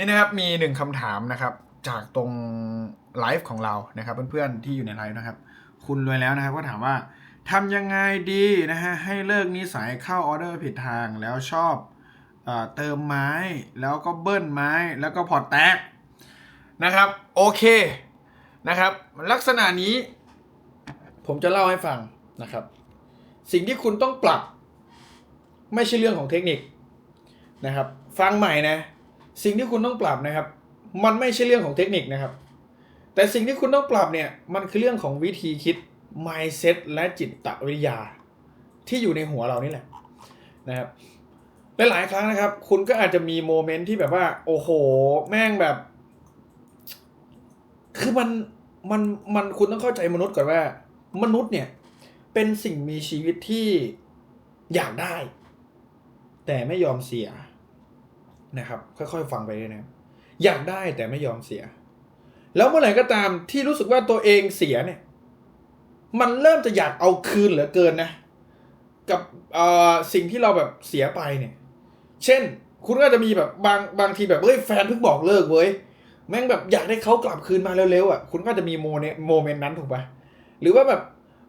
นี่นะครับมีหนึ่งคำถามนะครับ จากตรงไลฟ์ของเรานะครับ เพื่อนๆที่อยู่ในไลฟ์นะครับ คุณรวยแล้วนะครับก็ถามว่าทำยังไงดีนะฮะให้เลิกนิสัยเข้าออเดอร์ผิดทางแล้วชอบเอเติมไม้แล้วก็เบิ้ลไม้แล้วก็พอร์ตแตกนะครับโอเคนะครับ ลักษณะนี้ ผมจะเล่าให้ฟังนะครับ สิ่งที่คุณต้องปรับ ไม่ใช่เรื่องของเทคนิคนะครับ ฟังใหม่นะ สิ่งที่คุณต้องปรับนะครับ มันไม่ใช่เรื่องของเทคนิคนะครับ แต่สิ่งที่คุณต้องปรับเนี่ยมันคือเรื่องของวิธีคิด mindset และจิตวิทยา ที่อยู่ในหัวเรานี่แหละนะครับหลายๆครั้งนะครับ คุณก็อาจจะมีโมเมนต์ที่แบบว่า โอ้โห แม่งแบบ คือมันมันมันคุณต้องเข้าใจมนุษย์ก่อนว่า มนุษย์เนี่ย เป็นสิ่งมีชีวิตที่อยากได้ แต่ไม่ยอมเสีย นะครับ ค่อยๆฟังไปเลยนะอยากได้แต่ไม่ยอมเสีย แล้วเมื่อไหร่ก็ตามที่รู้สึกว่าตัวเองเสียเนี่ย มันเริ่มจะอยากเอาคืนเหลือเกินนะ กับอ่อสิ่งที่เราแบบเสียไปเนี่ย เช่น คุณก็จะมีแบบบางบางทีแบบเฮ้ยแฟนเพิ่งบอกเลิกเว้ยแม่งแบบอยากได้เขากลับคืนมาเร็วๆอะคุณก็จะมีโมเนโมเมนต์นั้นถูกปะหรือว่าแบบ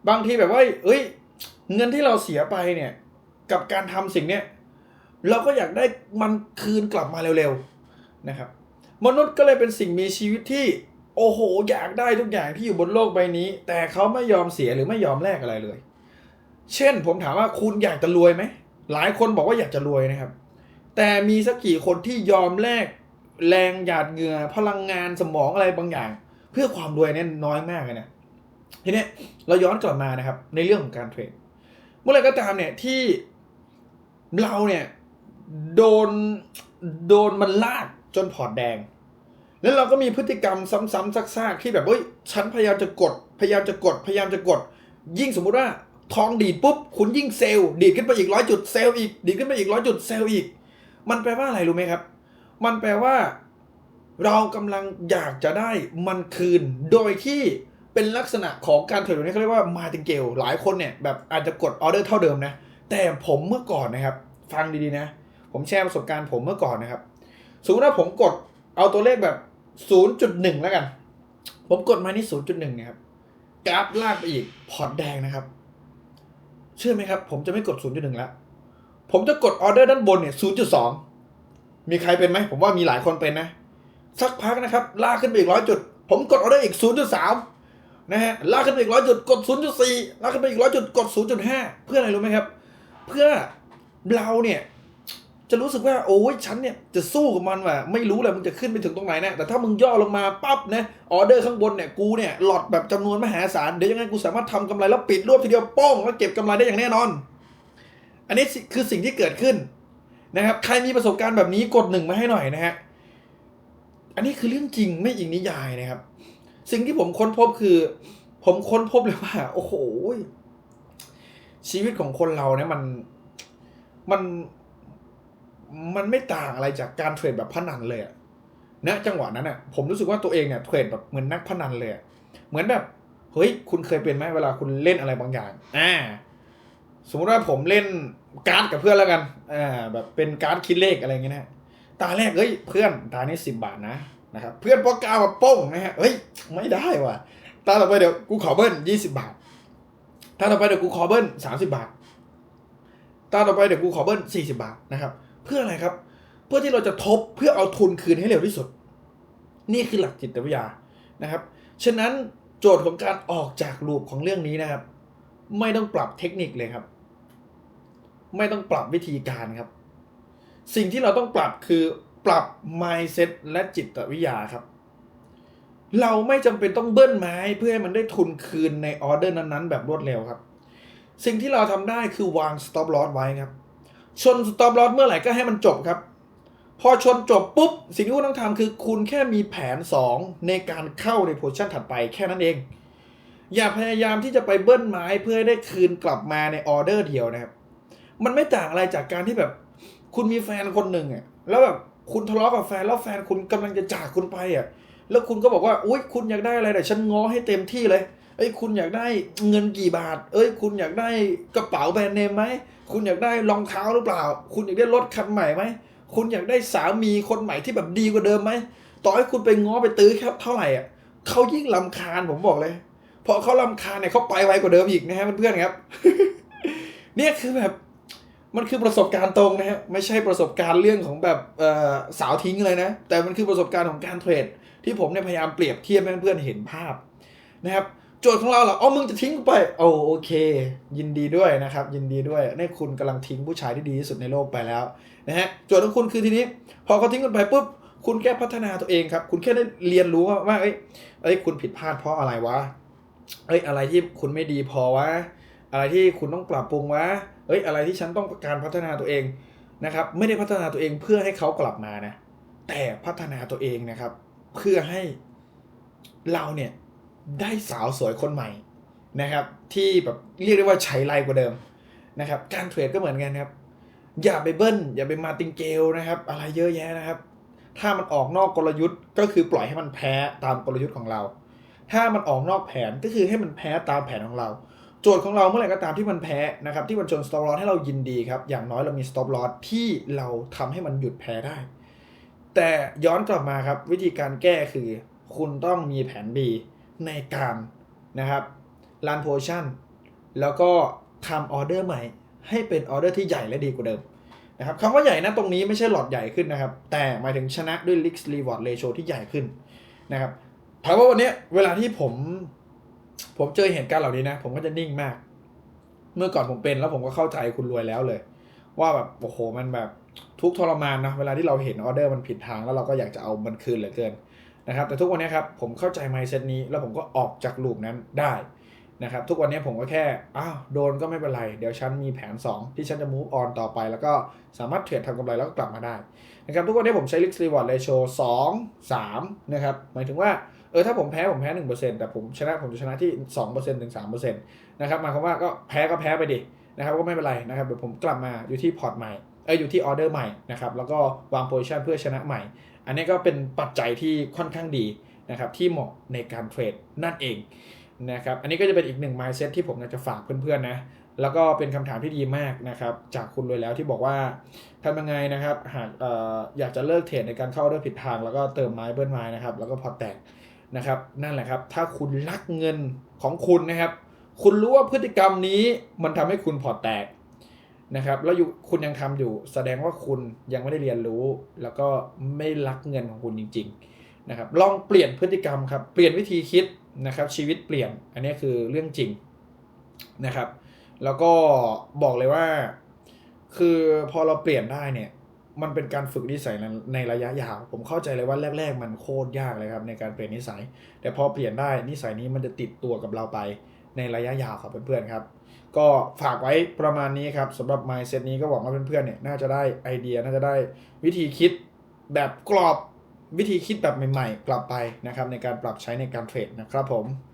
บางทีแบบว่าเอ้ย เงินที่เราเสียไปเนี่ย กับการทำสิ่งเนี้ย เราก็อยากได้มันคืนกลับมาเร็วๆนะครับ มนุษย์ก็เลยเป็นสิ่งมีชีวิตที่ โอ้โหอยากได้ทุกอย่างที่อยู่บนโลกใบนี้ แต่เขาไม่ยอมเสียหรือไม่ยอมแลกอะไรเลย เช่นผมถามว่าคุณอยากจะรวยไหมหลายคนบอกว่าอยากจะรวยนะครับ แต่มีสักกี่คนที่ยอมแลกแรงหยาดเหงื่อพลังงานสมองอะไรบางอย่าง เพื่อความรวยเนี่ยน้อยมากเลยนะทีนี้เราย้อนกลับมานะครับในเรื่องของการเทรดเมื่อไรก็ตามเนี่ยที่เราเนี่ย โดนโดนมันลากจนพอร์ตแดง แล้วเราก็มีพฤติกรรมซ้ำๆซากๆที่แบบเฮ้ยฉันพยายามจะกด พยายามจะกด พยายามจะกด ยิ่งสมมุติว่าทองดีดปุ๊บ คุณยิ่งเซลล์ดีดขึ้นไปอีกร้อยจุดเซลล์อีก ดีดขึ้นไปอีกร้อยจุดเซลล์อีก มันแปลว่าอะไรรู้ไหมครับ มันแปลว่า เรากำลังอยากจะได้มันคืน โดยที่เป็นลักษณะของการเทรดนี้เขาเรียกว่ามาติงเกลหลายคนเนี่ยแบบอาจจะกดออเดอร์เท่าเดิมนะ แต่ผมเมื่อก่อนนะครับ ฟังดีๆนะ ผมแชร์ประสบการณ์ผมเมื่อก่อนนะครับ สมมติว่าผมกดเอาตัวเลขแบบ 0.1 แล้วกัน ผมกดมานี่ 0.1เนี่ยครับ กราฟลากไปอีก พอร์ตแดงนะครับ เชื่อไหมครับ ผมจะไม่กด 0.1 แล้ว ผมจะกดออเดอร์ด้านบนเนี่ย 0.2 มีใครเป็นไหม ผมว่ามีหลายคนเป็นนะ สักพักนะครับ ลากขึ้นไปอีกร้อยจุด ผมกดออเดอร์อีก 0.3 นะฮะ ลากขึ้นไปอีกร้อยจุด กด 0.4 ลากขึ้นไปอีกร้อยจุด กด 0.5 เพื่ออะไรรู้ไหมครับ เพื่อเราเนี่ย จะรู้สึกว่าโอ้ยฉันเนี่ยจะสู้กับมันว่ะไม่รู้แหละมึงจะขึ้นไปถึงตรงไหนนะแต่ถ้ามึงย่อลงมาปั๊บนะออเดอร์ข้างบนเนี่ยกูเนี่ยหลอดแบบจำนวนมหาศาลเดี๋ยวยังไงกูสามารถทำกำไรแล้วปิดรวบทีเดียวโป้งแล้วเก็บกำไรได้อย่างแน่นอน อันนี้คือสิ่งที่เกิดขึ้นนะครับใครมีประสบการณ์แบบนี้กดหนึ่งมาให้หน่อยนะฮะอันนี้คือเรื่องจริงไม่อิงนิยายนะครับ สิ่งที่ผมค้นพบคือ ผมค้นพบเลยว่า โอ้โหชีวิตของคนเราเนี่ยมันมัน มันไม่ต่างอะไรจากการเทรดแบบพนันเลยอะจังหวะนั้นอะผมรู้สึกว่าตัวเองเนี่ยเทรดแบบเหมือนนักพนันเลยเหมือนแบบเฮ้ยคุณเคยเป็นไหมเวลาคุณเล่นอะไรบางอย่างอ่าสมมติว่าผมเล่นการ์ดกับเพื่อนแล้วกันอ่าแบบเป็นการ์ดคิดเลขอะไรเงี้ยนะตาแรกเฮ้ยเพื่อนตานี้สิบบาทนะนะครับเพื่อนพอกาวมาโป้งนะฮะเฮ้ยไม่ได้ว่ะตาต่อไปเดี๋ยวกูขอเบิ้ลยี่สิบาทตาต่อไปเดี๋ยวกูขอเบิ้ลสามสิบาทตาต่อไปเดี๋ยวกูขอเบิ้ลสี่สิบาทนะครับ เพื่ออะไรครับ เพื่อที่เราจะทบเพื่อเอาทุนคืนให้เร็วที่สุด นี่คือหลักจิตวิทยานะครับ ฉะนั้นโจทย์ของการออกจากลูปของเรื่องนี้นะครับ ไม่ต้องปรับเทคนิคเลยครับ ไม่ต้องปรับวิธีการครับ สิ่งที่เราต้องปรับคือปรับ mindset และจิตวิทยาครับ เราไม่จำเป็นต้องเบิ้ลไม้เพื่อให้มันได้ทุนคืนในออเดอร์นั้นๆ แบบรวดเร็วครับ สิ่งที่เราทำได้คือวาง stop loss ไว้ครับ ชน stop loss เมื่อไหร่ก็ให้มันจบครับ พอชนจบปุ๊บ สิ่งที่คุณต้องทำคือคุณแค่มีแผน 2 ในการเข้าในโพ i ชั่นถัดไปแค่นั้นเอง อย่าพยายามที่จะไปเบิ้ลไม้เพื่อให้ได้คืนกลับมาในออเดอร์เดียวนะครับ มันไม่ต่างอะไรจากการที่แบบ คุณมีแฟนคนหนึ่งอะแล้วแบบคุณทะเลาะกับแฟนแล้วแฟนคุณกำลังจะจากคุณไปอะแล้วคุณก็บอกว่าอุ้ยคุณอยากได้อะไรเดี๋ยวฉันง้อให้เต็มที่เลย เอ้ยคุณอยากได้เงินกี่บาท เอ้ย คุณอยากได้กระเป๋าแบรนด์เนมไหมคุณอยากได้รองเท้าหรือเปล่า คุณอยากได้รถคันใหม่ไหมคุณอยากได้สามีคนใหม่ที่แบบดีกว่าเดิมไหมต่อให้คุณไปง้อไปตื้อแครับเท่าไหร่อะเขายิ่งลำคาญผมบอกเลยพอเขาลำคาญเนี่ยเขาไปไวกว่าเดิมอีกนะฮะเพื่อนๆครับ เนี่ยคือแบบมันคือประสบการณ์ตรงนะฮะไม่ใช่ประสบการณ์เรื่องของแบบเอ่อสาวทิ้งเลยนะ แต่มันคือประสบการณ์ของการเทรด ที่ผมเนี่ยพยายามเปรียบเทียบให้เพื่อนๆเห็นภาพนะครับ โจทย์ของเราเหรออ๋อมึงจะทิ้งกูไปโอ้โอเค ยินดีด้วยนะครับ ยินดีด้วยนี่คุณกำลังทิ้งผู้ชายที่ดีที่สุดในโลกไปแล้วนะฮะโจทย์ของคุณคือทีนี้ พอเขาทิ้งคุณไปปุ๊บคุณแค่พัฒนาตัวเองครับ คุณแค่ได้เรียนรู้ว่าว่าเอ้ยเอ้ยคุณผิดพลาดเพราะอะไรวะเอ้ยอะไรที่คุณไม่ดีพอวะอะไรที่คุณต้องปรับปรุงวะเอ้ยอะไรที่ฉันต้องการพัฒนาตัวเองนะครับ ไม่ได้พัฒนาตัวเองเพื่อให้เขากลับมานะ แต่พัฒนาตัวเองนะครับ เพื่อให้เราเนี่ย ได้สาวสวยคนใหม่นะครับ ที่แบบเรียกได้ว่าใช้ไรกว่าเดิมนะครับ การเทรดก็เหมือนกันครับ อย่าไปเบิ้ล อย่าไปมาติงเกลนะครับ อะไรเยอะแยะนะครับ ถ้ามันออกนอกกลยุทธ์ก็คือปล่อยให้มันแพ้ตามกลยุทธ์ของเรา ถ้ามันออกนอกแผนก็คือให้มันแพ้ตามแผนของเรา โจทย์ของเราเมื่อไหร่ก็ตามที่มันแพ้นะครับ ที่มันชน stop loss ให้เรายินดีครับ อย่างน้อยเรามี stop loss ที่เราทำให้มันหยุดแพ้ได้ แต่ย้อนกลับมาครับวิธีการแก้คือ คุณต้องมีแผน B ในการนะครับรันโพชั่นแล้วก็ทำออเดอร์ใหม่ ให้เป็นออเดอร์ที่ใหญ่และดีกว่าเดิมนะครับคำว่าใหญ่นะตรงนี้ไม่ใช่หลอดใหญ่ขึ้นนะครับ แต่หมายถึงชนะด้วย Risk Reward Ratio ที่ใหญ่ขึ้นนะครับถามว่าวันนี้เวลาที่ผมผมเจอเหตุการณ์เหล่านี้นะ ผมก็จะนิ่งมาก เมื่อก่อนผมเป็นแล้วผมก็เข้าใจคุณรวยแล้วเลย ว่าแบบโอ้โหมันแบบทุกทรมานนะเวลาที่เราเห็นออเดอร์มันผิดทางแล้วเราก็อยากจะเอามันคืนเหลือเกิน นะครับแต่ทุกวันนี้ครับผมเข้าใจ mindset นี้แล้วผมก็ออกจากลูปนั้นได้นะครับทุกวันนี้ผมก็แค่อ้าวโดนก็ไม่เป็นไร เดี๋ยวฉันมีแผน 2 ที่ฉันจะ move on ต่อไป แล้วก็สามารถเทรดทำกำไรแล้วก็กลับมาได้นะครับทุกวันนี้ผมใช้ risk reward ratio 2 3นะครับหมายถึงว่าเออถ้าผมแพ้ผมแพ้ 1%แต่ผมชนะผมจะชนะที่ 2%ถึง3%นะครับหมายความว่าก็แพ้ก็แพ้ไปดินะครับก็ไม่เป็นไรนะครับเดี๋ยวผมกลับมาอยู่ที่พอร์ตใหม่เอออยู่ที่ออเดอร์ใหม่นะครับแล้วก็วางโพซิชันเพื่อชนะใหม่ อันนี้ก็เป็นปัจจัยที่ค่อนข้างดีนะครับที่เหมาะในการเทรดนั่นเองนะครับอันนี้ก็จะเป็นอีกหนึ่ง mindset ที่ผมอยากจะฝากเพื่อนๆนะแล้วก็เป็นคำถามที่ดีมากนะครับจากคุณเลยแล้วที่บอกว่าทำยังไงนะครับหากอออยากจะเลิกเทรดในการเข้าเดอร์ผิดทาง แล้วก็เติมไม้เบิ้ลไม้นะครับแล้วก็พอแตกนะครับนั่นแหละครับถ้าคุณรักเงินของคุณนะครับ คุณรู้ว่าพฤติกรรมนี้มันทำให้คุณพอแตก นะครับแล้วอยู่คุณยังทำอยู่แสดงว่าคุณยังไม่ได้เรียนรู้ แล้วก็ไม่รักเงินของคุณจริง ๆนะครับ ลองเปลี่ยนพฤติกรรมครับเปลี่ยนวิธีคิดนะครับ ชีวิตเปลี่ยนอันนี้คือเรื่องจริงนะครับ แล้วก็บอกเลยว่า คือพอเราเปลี่ยนได้เนี่ย มันเป็นการฝึกนิสัยในในระยะยาว ผมเข้าใจเลยว่าแรก ๆ มันโคตรยากเลยครับในการเปลี่ยนนิสัย แต่พอเปลี่ยนได้นิสัยนี้มันจะติดตัวกับเราไป ในระยะยาวครับเพื่อนๆครับ ก็ฝากไว้ประมาณนี้ครับสำหรับ mindset นี้ก็หวังว่าเพื่อนๆเนี่ยน่าจะได้ไอเดียน่าจะได้วิธีคิดแบบกรอบวิธีคิดแบบใหม่ ๆ กลับไปนะครับในการปรับใช้ในการเทรดนะครับผม